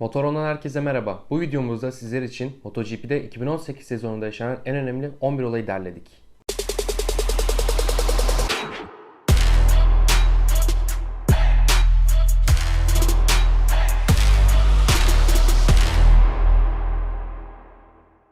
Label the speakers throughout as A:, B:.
A: Motoron'dan herkese merhaba. Bu videomuzda sizler için MotoGP'de 2018 sezonunda yaşanan en önemli 11 olayı derledik.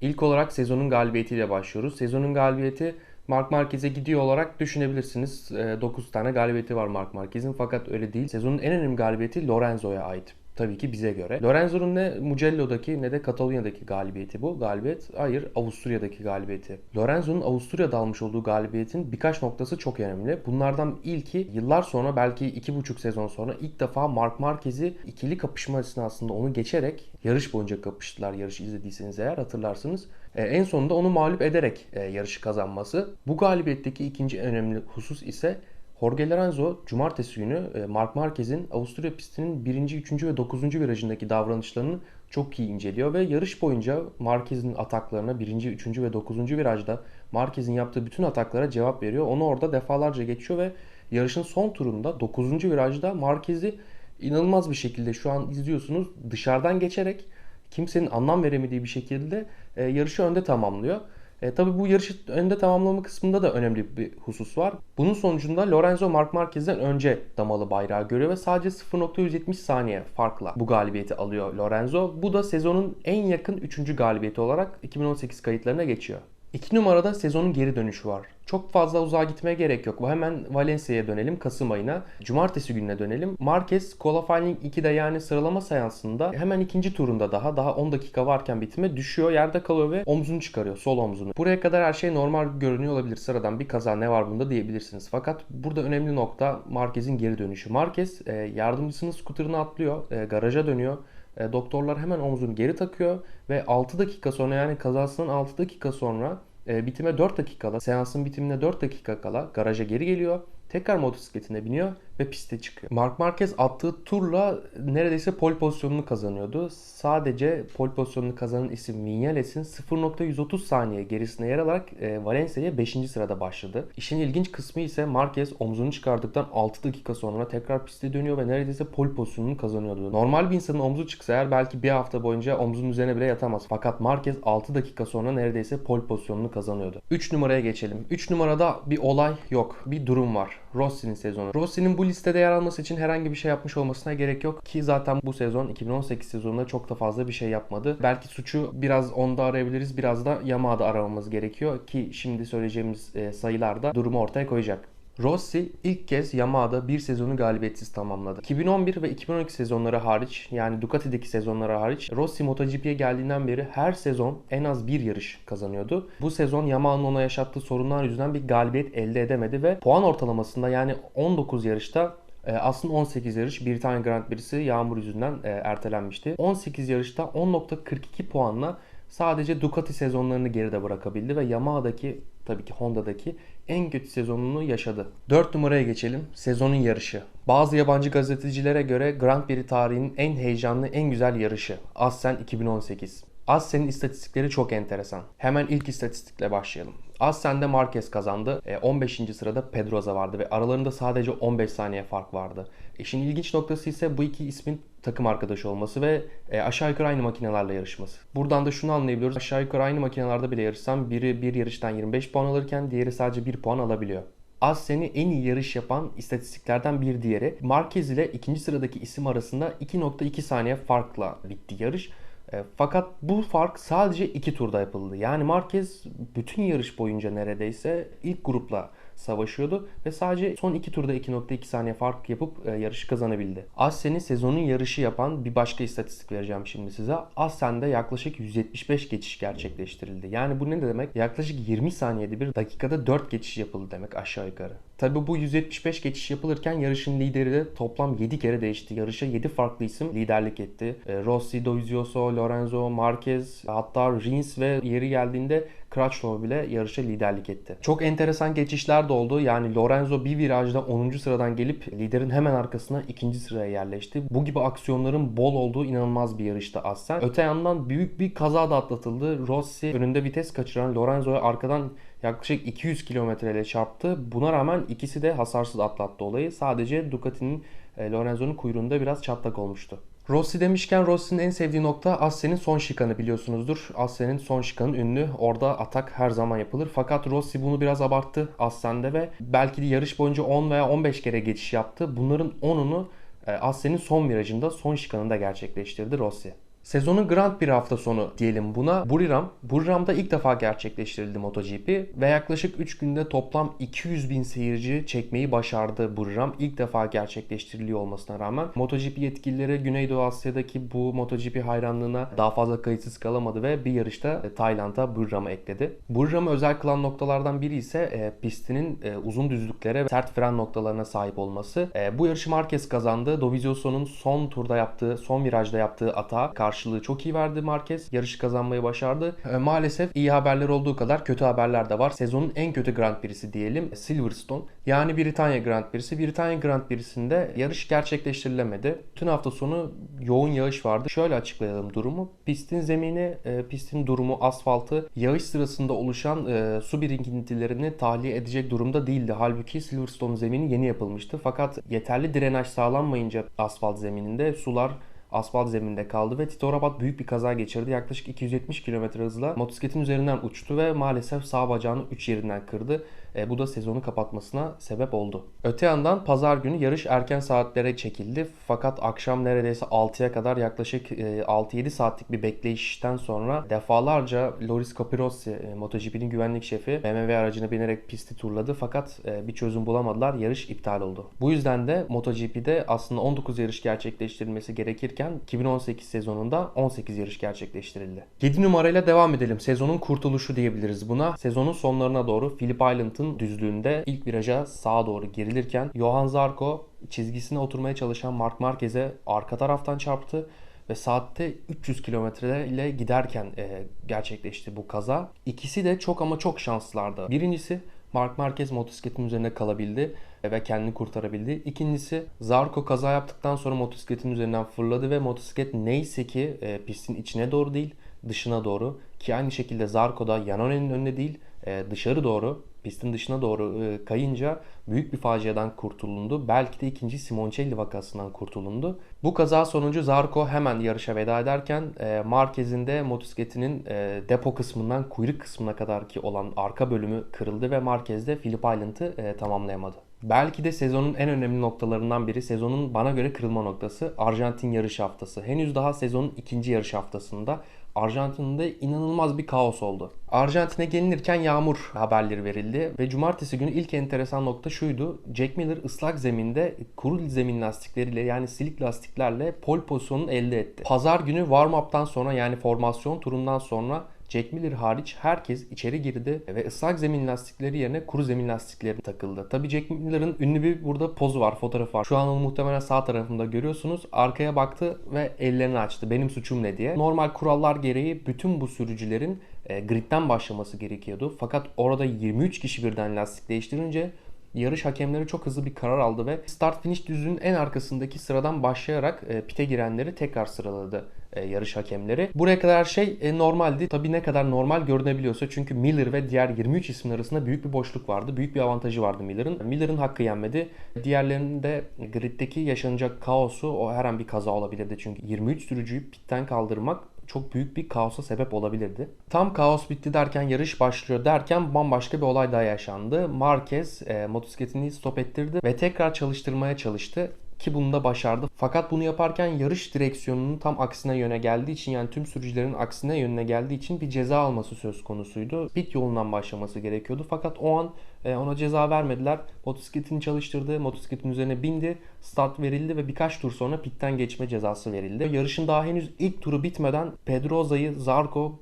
A: İlk olarak sezonun galibiyetiyle başlıyoruz. Sezonun galibiyeti Mark Marquez'e gidiyor olarak düşünebilirsiniz. 9 tane galibiyeti var Mark Marquez'in fakat öyle değil. Sezonun en önemli galibiyeti Lorenzo'ya ait. Tabii ki bize göre. Lorenzo'nun ne Mugello'daki ne de Katalonya'daki galibiyeti bu. Galibiyet hayır Avusturya'daki galibiyeti. Lorenzo'nun Avusturya'da almış olduğu galibiyetin birkaç noktası çok önemli. Bunlardan ilki yıllar sonra belki iki buçuk sezon sonra ilk defa Mark Marquez'i ikili kapışma esnasında onu geçerek yarış boyunca kapıştılar. Yarışı izlediyseniz eğer hatırlarsınız. Ee, en sonunda onu mağlup ederek e, yarışı kazanması. Bu galibiyetteki ikinci önemli husus ise Jorge Lorenzo cumartesi günü e, Mark Marquez'in Avusturya pistinin 1. 3. ve 9. virajındaki davranışlarını çok iyi inceliyor ve yarış boyunca Marquez'in ataklarına 1. 3. ve 9. virajda Marquez'in yaptığı bütün ataklara cevap veriyor. Onu orada defalarca geçiyor ve yarışın son turunda 9. virajda Marquez'i inanılmaz bir şekilde şu an izliyorsunuz dışarıdan geçerek kimsenin anlam veremediği bir şekilde e, yarışı önde tamamlıyor. E, tabii bu yarışı önde tamamlama kısmında da önemli bir husus var. Bunun sonucunda Lorenzo Mark Marquez'den önce damalı bayrağı görüyor ve sadece 0.170 saniye farkla bu galibiyeti alıyor Lorenzo. Bu da sezonun en yakın 3. galibiyeti olarak 2018 kayıtlarına geçiyor. 2 numarada sezonun geri dönüşü var. Çok fazla uzağa gitmeye gerek yok. Hemen Valencia'ya dönelim Kasım ayına. Cumartesi gününe dönelim. Marquez Qualifying 2'de yani sıralama seansında hemen ikinci turunda daha daha 10 dakika varken bitime düşüyor. Yerde kalıyor ve omzunu çıkarıyor. Sol omzunu. Buraya kadar her şey normal görünüyor olabilir. Sıradan bir kaza ne var bunda diyebilirsiniz. Fakat burada önemli nokta Marquez'in geri dönüşü. Marquez e, yardımcısının skuterına atlıyor. E, garaja dönüyor. E, doktorlar hemen omzunu geri takıyor ve 6 dakika sonra yani kazasının 6 dakika sonra e, bitime 4 dakikada, seansın bitimine 4 dakika kala garaja geri geliyor. Tekrar motosikletine biniyor ve piste çıkıyor. Mark Marquez attığı turla neredeyse pol pozisyonunu kazanıyordu. Sadece pol pozisyonunu kazanan isim Vinales'in 0.130 saniye gerisine yer alarak e, Valencia'ya 5. sırada başladı. İşin ilginç kısmı ise Marquez omzunu çıkardıktan 6 dakika sonra tekrar piste dönüyor ve neredeyse pol pozisyonunu kazanıyordu. Normal bir insanın omzu çıksa eğer belki bir hafta boyunca omzunun üzerine bile yatamaz. Fakat Marquez 6 dakika sonra neredeyse pol pozisyonunu kazanıyordu. 3 numaraya geçelim. 3 numarada bir olay yok. Bir durum var. Rossi'nin sezonu. Rossi'nin bu listede yer alması için herhangi bir şey yapmış olmasına gerek yok ki zaten bu sezon 2018 sezonunda çok da fazla bir şey yapmadı. Belki suçu biraz onda arayabiliriz, biraz da Yamaha'da aramamız gerekiyor ki şimdi söyleyeceğimiz e, sayılar da durumu ortaya koyacak. Rossi ilk kez Yamaha'da bir sezonu galibiyetsiz tamamladı. 2011 ve 2012 sezonları hariç yani Ducati'deki sezonları hariç Rossi MotoGP'ye geldiğinden beri her sezon en az bir yarış kazanıyordu. Bu sezon Yamaha'nın ona yaşattığı sorunlar yüzünden bir galibiyet elde edemedi ve puan ortalamasında yani 19 yarışta e, aslında 18 yarış bir tane Grand Prix'si yağmur yüzünden e, ertelenmişti. 18 yarışta 10.42 puanla sadece Ducati sezonlarını geride bırakabildi ve Yamaha'daki tabii ki Honda'daki en kötü sezonunu yaşadı. 4 numaraya geçelim. Sezonun yarışı. Bazı yabancı gazetecilere göre Grand Prix tarihinin en heyecanlı, en güzel yarışı. Assen 2018. Assen'in istatistikleri çok enteresan. Hemen ilk istatistikle başlayalım. Assen'de Marquez kazandı. 15. E, sırada Pedroza vardı ve aralarında sadece 15 saniye fark vardı. İşin ilginç noktası ise bu iki ismin takım arkadaşı olması ve e, aşağı yukarı aynı makinelerle yarışması. Buradan da şunu anlayabiliyoruz. Aşağı yukarı aynı makinelerde bile yarışsam biri bir yarıştan 25 puan alırken diğeri sadece 1 puan alabiliyor. Assen'i en iyi yarış yapan istatistiklerden bir diğeri. Marquez ile ikinci sıradaki isim arasında 2.2 saniye farkla bitti yarış. E, fakat bu fark sadece iki turda yapıldı. Yani Marquez bütün yarış boyunca neredeyse ilk grupla savaşıyordu ve sadece son iki turda 2.2 saniye fark yapıp e, yarışı kazanabildi. Assen'in sezonun yarışı yapan bir başka istatistik vereceğim şimdi size. Assen'de yaklaşık 175 geçiş gerçekleştirildi. Yani bu ne demek? Yaklaşık 20 saniyede bir dakikada 4 geçiş yapıldı demek aşağı yukarı. Tabi bu 175 geçiş yapılırken yarışın lideri de toplam 7 kere değişti. Yarışa 7 farklı isim liderlik etti. E, Rossi, Dovizioso, Lorenzo, Marquez, hatta Rins ve yeri geldiğinde Crutchlow bile yarışa liderlik etti. Çok enteresan geçişler de oldu. Yani Lorenzo bir virajda 10. sıradan gelip liderin hemen arkasına 2. sıraya yerleşti. Bu gibi aksiyonların bol olduğu inanılmaz bir yarıştı Assen. Öte yandan büyük bir kaza da atlatıldı. Rossi önünde vites kaçıran Lorenzo'ya arkadan yaklaşık 200 km ile çarptı. Buna rağmen ikisi de hasarsız atlattı olayı. Sadece Ducati'nin e, Lorenzo'nun kuyruğunda biraz çatlak olmuştu. Rossi demişken Rossi'nin en sevdiği nokta Assen'in son şikanı biliyorsunuzdur. Assen'in son şikanı ünlü. Orada atak her zaman yapılır. Fakat Rossi bunu biraz abarttı Assen'de ve belki de yarış boyunca 10 veya 15 kere geçiş yaptı. Bunların 10'unu e, Assen'in son virajında, son şikanında gerçekleştirdi Rossi. Sezonun Grand bir hafta sonu diyelim buna. Buriram. Buriram'da ilk defa gerçekleştirildi MotoGP ve yaklaşık 3 günde toplam 200 bin seyirci çekmeyi başardı Buriram. İlk defa gerçekleştiriliyor olmasına rağmen MotoGP yetkilileri Güneydoğu Asya'daki bu MotoGP hayranlığına daha fazla kayıtsız kalamadı ve bir yarışta e, Tayland'a Buriram'ı ekledi. Buriram'ı özel kılan noktalardan biri ise e, pistinin e, uzun düzlüklere ve sert fren noktalarına sahip olması. Bu yarışı Marquez kazandı. Dovizioso'nun son turda yaptığı, son virajda yaptığı ata karşı karşılığı çok iyi verdi Marquez. Yarışı kazanmayı başardı. E, maalesef iyi haberler olduğu kadar kötü haberler de var. Sezonun en kötü Grand Prix'si diyelim Silverstone. Yani Britanya Grand Prix'si. Britanya Grand Prix'sinde yarış gerçekleştirilemedi. Tüm hafta sonu yoğun yağış vardı. Şöyle açıklayalım durumu. Pistin zemini, e, pistin durumu, asfaltı yağış sırasında oluşan e, su birikintilerini tahliye edecek durumda değildi. Halbuki Silverstone zemini yeni yapılmıştı. Fakat yeterli drenaj sağlanmayınca asfalt zemininde sular asfalt zeminde kaldı ve Tito Rabat büyük bir kaza geçirdi. Yaklaşık 270 km hızla motosikletin üzerinden uçtu ve maalesef sağ bacağını 3 yerinden kırdı. E, bu da sezonu kapatmasına sebep oldu. Öte yandan pazar günü yarış erken saatlere çekildi. Fakat akşam neredeyse 6'ya kadar yaklaşık e, 6-7 saatlik bir bekleyişten sonra defalarca Loris Capirossi, e, MotoGP'nin güvenlik şefi BMW aracına binerek pisti turladı. Fakat e, bir çözüm bulamadılar. Yarış iptal oldu. Bu yüzden de MotoGP'de aslında 19 yarış gerçekleştirilmesi gerekirken 2018 sezonunda 18 yarış gerçekleştirildi. 7 numarayla devam edelim. Sezonun kurtuluşu diyebiliriz buna. Sezonun sonlarına doğru Phillip Island'ın düzlüğünde ilk viraja sağa doğru gerilirken Johan Zarco çizgisine oturmaya çalışan Mark Marquez'e arka taraftan çarptı ve saatte 300 kilometre ile giderken e, gerçekleşti bu kaza. İkisi de çok ama çok şanslılardı. Birincisi Mark Marquez motosikletin üzerinde kalabildi ve kendini kurtarabildi. İkincisi Zarco kaza yaptıktan sonra motosikletin üzerinden fırladı ve motosiklet neyse ki e, pistin içine doğru değil dışına doğru ki aynı şekilde Zarco da Yannone'nin önüne değil e, dışarı doğru pistin dışına doğru e, kayınca büyük bir faciadan kurtulundu. Belki de ikinci Simoncelli vakasından kurtulundu. Bu kaza sonucu Zarco hemen yarışa veda ederken e, Marquez'in de motosikletinin e, depo kısmından kuyruk kısmına kadar ki olan arka bölümü kırıldı ve Marquez de Phillip Island'ı e, tamamlayamadı. Belki de sezonun en önemli noktalarından biri sezonun bana göre kırılma noktası Arjantin yarış haftası. Henüz daha sezonun ikinci yarış haftasında Arjantin'de inanılmaz bir kaos oldu. Arjantin'e gelinirken yağmur haberleri verildi ve cumartesi günü ilk enteresan nokta şuydu. Jack Miller ıslak zeminde kuru zemin lastikleriyle yani silik lastiklerle pol pozisyonunu elde etti. Pazar günü warm-up'tan sonra yani formasyon turundan sonra Jack Miller hariç herkes içeri girdi ve ıslak zemin lastikleri yerine kuru zemin lastikleri takıldı. Tabii Jack Miller'ın ünlü bir burada pozu var, fotoğrafı var. Şu an onu muhtemelen sağ tarafında görüyorsunuz. Arkaya baktı ve ellerini açtı. Benim suçum ne diye. Normal kurallar gereği bütün bu sürücülerin e, gridden başlaması gerekiyordu. Fakat orada 23 kişi birden lastik değiştirince yarış hakemleri çok hızlı bir karar aldı ve start finish düzlüğünün en arkasındaki sıradan başlayarak e, pite girenleri tekrar sıraladı e, yarış hakemleri. Buraya kadar her şey e, normaldi. Tabii ne kadar normal görünebiliyorsa çünkü Miller ve diğer 23 ismin arasında büyük bir boşluk vardı. Büyük bir avantajı vardı Miller'ın. Miller'ın hakkı yenmedi. Diğerlerinin de griddeki yaşanacak kaosu o her an bir kaza olabilirdi. Çünkü 23 sürücüyü pitten kaldırmak çok büyük bir kaosa sebep olabilirdi. Tam kaos bitti derken yarış başlıyor derken bambaşka bir olay daha yaşandı. Marquez e, motosikletini stop ettirdi ve tekrar çalıştırmaya çalıştı ki bunu da başardı. Fakat bunu yaparken yarış direksiyonunun tam aksine yöne geldiği için yani tüm sürücülerin aksine yönüne geldiği için bir ceza alması söz konusuydu. Pit yolundan başlaması gerekiyordu. Fakat o an e, ona ceza vermediler. Motosikletini çalıştırdı. Motosikletin üzerine bindi. Start verildi ve birkaç tur sonra pitten geçme cezası verildi. Yarışın daha henüz ilk turu bitmeden Pedroza'yı Zarco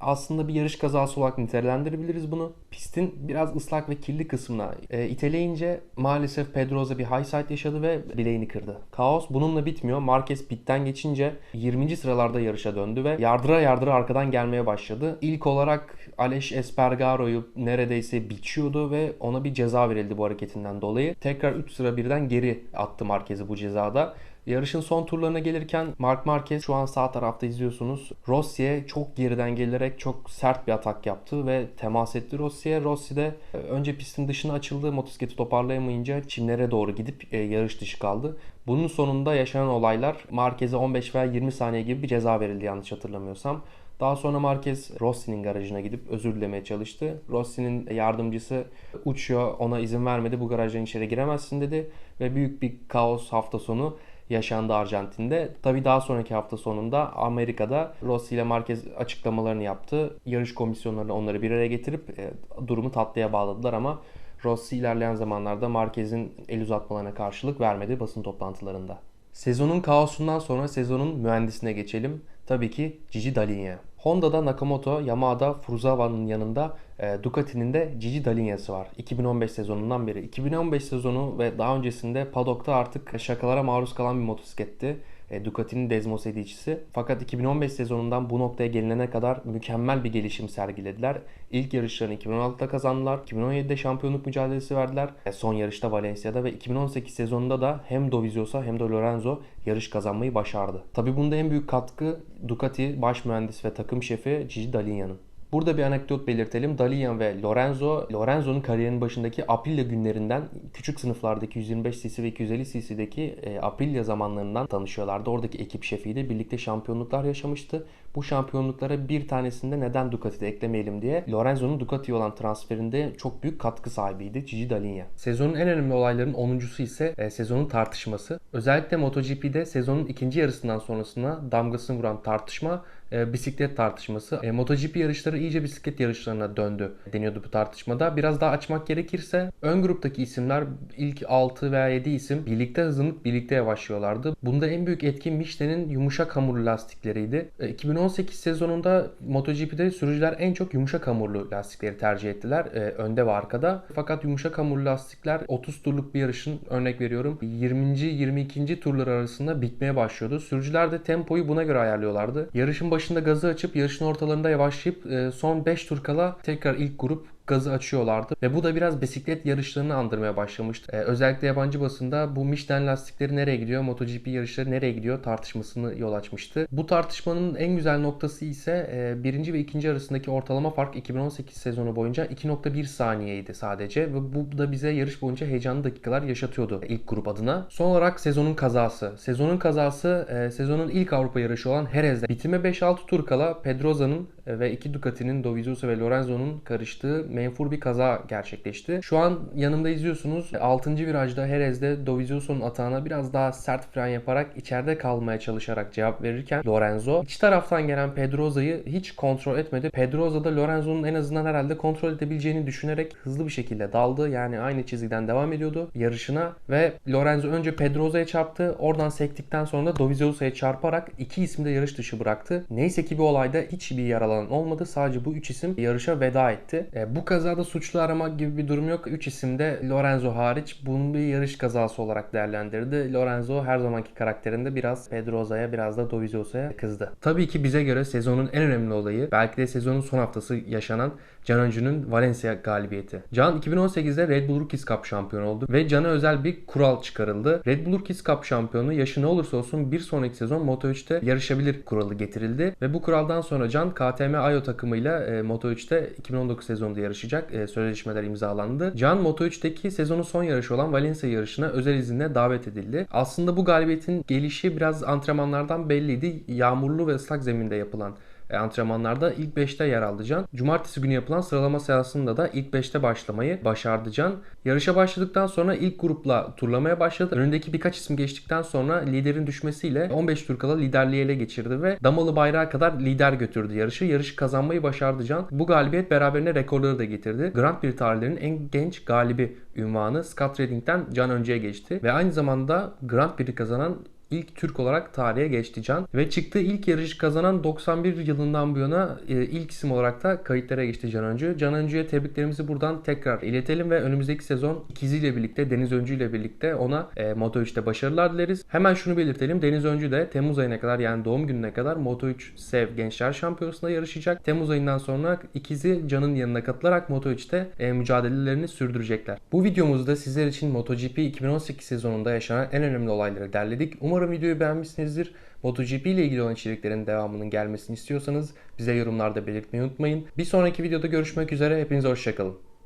A: aslında bir yarış kazası olarak nitelendirebiliriz bunu. Pistin biraz ıslak ve kirli kısmına e, iteleyince maalesef Pedroza bir high side yaşadı ve bileğini kırdı. Kaos bununla bitmiyor. Marquez pitten geçince 20. sıralarda yarışa döndü ve yardıra yardıra arkadan gelmeye başladı. İlk olarak Alex Espargaro'yu neredeyse biçiyordu ve ona bir ceza verildi bu hareketinden dolayı. Tekrar 3 sıra birden geri attı Marquez'i bu cezada Yarışın son turlarına gelirken Mark Marquez şu an sağ tarafta izliyorsunuz. Rossi'ye çok geriden gelerek çok sert bir atak yaptı ve temas etti Rossi'ye. Rossi de e, önce pistin dışına açıldı. Motosikleti toparlayamayınca çimlere doğru gidip e, yarış dışı kaldı. Bunun sonunda yaşanan olaylar Marquez'e 15 veya 20 saniye gibi bir ceza verildi yanlış hatırlamıyorsam. Daha sonra Marquez Rossi'nin garajına gidip özür dilemeye çalıştı. Rossi'nin yardımcısı uçuyor ona izin vermedi bu garajdan içeri giremezsin dedi. Ve büyük bir kaos hafta sonu yaşandı Arjantin'de. Tabi daha sonraki hafta sonunda Amerika'da Rossi ile Marquez açıklamalarını yaptı. Yarış komisyonlarını onları bir araya getirip e, durumu tatlıya bağladılar ama Rossi ilerleyen zamanlarda Marquez'in el uzatmalarına karşılık vermedi basın toplantılarında. Sezonun kaosundan sonra sezonun mühendisine geçelim. Tabii ki Gigi Dall'Igna. Honda'da Nakamoto, Yamaha'da Furuzawa'nın yanında e, Ducati'nin de Gigi Dall'Igna'sı var. 2015 sezonundan beri. 2015 sezonu ve daha öncesinde paddock'ta artık şakalara maruz kalan bir motosikletti e, Ducati'nin Desmos edicisi. Fakat 2015 sezonundan bu noktaya gelinene kadar mükemmel bir gelişim sergilediler. İlk yarışlarını 2016'da kazandılar. 2017'de şampiyonluk mücadelesi verdiler. E, son yarışta Valencia'da ve 2018 sezonunda da hem Dovizioso hem de Lorenzo yarış kazanmayı başardı. Tabi bunda en büyük katkı Ducati baş mühendis ve takım şefi Gigi Dall'Igna'nın. Burada bir anekdot belirtelim. Dalian ve Lorenzo, Lorenzo'nun kariyerinin başındaki Aprilia günlerinden küçük sınıflardaki 125 cc ve 250 cc'deki e, Aprilia zamanlarından tanışıyorlardı. Oradaki ekip şefiyle birlikte şampiyonluklar yaşamıştı. Bu şampiyonluklara bir tanesinde neden Ducati'de eklemeyelim diye Lorenzo'nun Ducati'ye olan transferinde çok büyük katkı sahibiydi Gigi Dall'Igna. Sezonun en önemli olaylarının 10.sü ise e, sezonun tartışması. Özellikle MotoGP'de sezonun ikinci yarısından sonrasına damgasını vuran tartışma e, bisiklet tartışması. E, MotoGP yarışları iyice bisiklet yarışlarına döndü deniyordu bu tartışmada. Biraz daha açmak gerekirse ön gruptaki isimler ilk 6 veya 7 isim birlikte hızlanıp birlikte yavaşlıyorlardı. Bunda en büyük etki Michelin'in yumuşak hamurlu lastikleriydi. E, 2018 sezonunda MotoGP'de sürücüler en çok yumuşak hamurlu lastikleri tercih ettiler. E, önde ve arkada. Fakat yumuşak hamurlu lastikler 30 turluk bir yarışın örnek veriyorum 20. 22. turlar arasında bitmeye başlıyordu. Sürücüler de tempoyu buna göre ayarlıyorlardı. Yarışın başında gazı açıp yarışın ortalarında yavaşlayıp e, son 5 tur kala tekrar ilk grup gazı açıyorlardı. Ve bu da biraz bisiklet yarışlarını andırmaya başlamıştı. Ee, özellikle yabancı basında bu Michelin lastikleri nereye gidiyor, MotoGP yarışları nereye gidiyor tartışmasını yol açmıştı. Bu tartışmanın en güzel noktası ise e, birinci ve ikinci arasındaki ortalama fark 2018 sezonu boyunca 2.1 saniyeydi sadece. Ve bu da bize yarış boyunca heyecanlı dakikalar yaşatıyordu ilk grup adına. Son olarak sezonun kazası. Sezonun kazası e, sezonun ilk Avrupa yarışı olan Jerez'de. Bitime 5-6 tur kala Pedroza'nın ve iki Ducati'nin Dovizioso ve Lorenzo'nun karıştığı menfur bir kaza gerçekleşti. Şu an yanımda izliyorsunuz. 6. virajda Jerez'de Dovizioso'nun atağına biraz daha sert fren yaparak içeride kalmaya çalışarak cevap verirken Lorenzo iç taraftan gelen Pedroza'yı hiç kontrol etmedi. Pedroza da Lorenzo'nun en azından herhalde kontrol edebileceğini düşünerek hızlı bir şekilde daldı. Yani aynı çizgiden devam ediyordu yarışına ve Lorenzo önce Pedroza'ya çarptı. Oradan sektikten sonra da Dovizioso'ya çarparak iki ismi de yarış dışı bıraktı. Neyse ki bu olayda hiçbir yaralan olmadı. Sadece bu üç isim yarışa veda etti. E, bu kazada suçlu aramak gibi bir durum yok. 3 isim de Lorenzo hariç bunu bir yarış kazası olarak değerlendirdi. Lorenzo her zamanki karakterinde biraz Pedroza'ya biraz da Doviziosa'ya kızdı. Tabii ki bize göre sezonun en önemli olayı belki de sezonun son haftası yaşanan Can Öncü'nün Valencia galibiyeti. Can 2018'de Red Bull Rookies Cup şampiyonu oldu ve Can'a özel bir kural çıkarıldı. Red Bull Rookies Cup şampiyonu yaşı ne olursa olsun bir sonraki sezon Moto3'te yarışabilir kuralı getirildi ve bu kuraldan sonra Can KTM Ayo takımıyla e, Moto3'te 2019 sezonunda yarışacak. E, sözleşmeler imzalandı. Can Moto3'teki sezonun son yarışı olan Valencia yarışına özel izinle davet edildi. Aslında bu galibiyetin gelişi biraz antrenmanlardan belliydi. Yağmurlu ve ıslak zeminde yapılan antrenmanlarda ilk 5'te yer aldı Can. Cumartesi günü yapılan sıralama seansında da ilk 5'te başlamayı başardı Can. Yarışa başladıktan sonra ilk grupla turlamaya başladı. Önündeki birkaç isim geçtikten sonra liderin düşmesiyle 15 tur kala liderliği ele geçirdi ve damalı bayrağa kadar lider götürdü yarışı. Yarışı kazanmayı başardı Can. Bu galibiyet beraberine rekorları da getirdi. Grand Prix tarihlerinin en genç galibi ünvanı Scott Redding'den Can önceye geçti ve aynı zamanda Grand Prix kazanan ilk Türk olarak tarihe geçti Can. Ve çıktığı ilk yarışı kazanan 91 yılından bu yana e, ilk isim olarak da kayıtlara geçti Can Öncü. Can Öncü'ye tebriklerimizi buradan tekrar iletelim ve önümüzdeki sezon ikiziyle birlikte Deniz Öncü ile birlikte ona e, Moto3'te başarılar dileriz. Hemen şunu belirtelim. Deniz Öncü de Temmuz ayına kadar yani doğum gününe kadar Moto3 Sev Gençler Şampiyonası'nda yarışacak. Temmuz ayından sonra ikizi Can'ın yanına katılarak Moto3'te e, mücadelelerini sürdürecekler. Bu videomuzda sizler için MotoGP 2018 sezonunda yaşanan en önemli olayları derledik. Umarım Umarım videoyu beğenmişsinizdir. MotoGP ile ilgili olan içeriklerin devamının gelmesini istiyorsanız bize yorumlarda belirtmeyi unutmayın. Bir sonraki videoda görüşmek üzere. Hepinize hoşçakalın.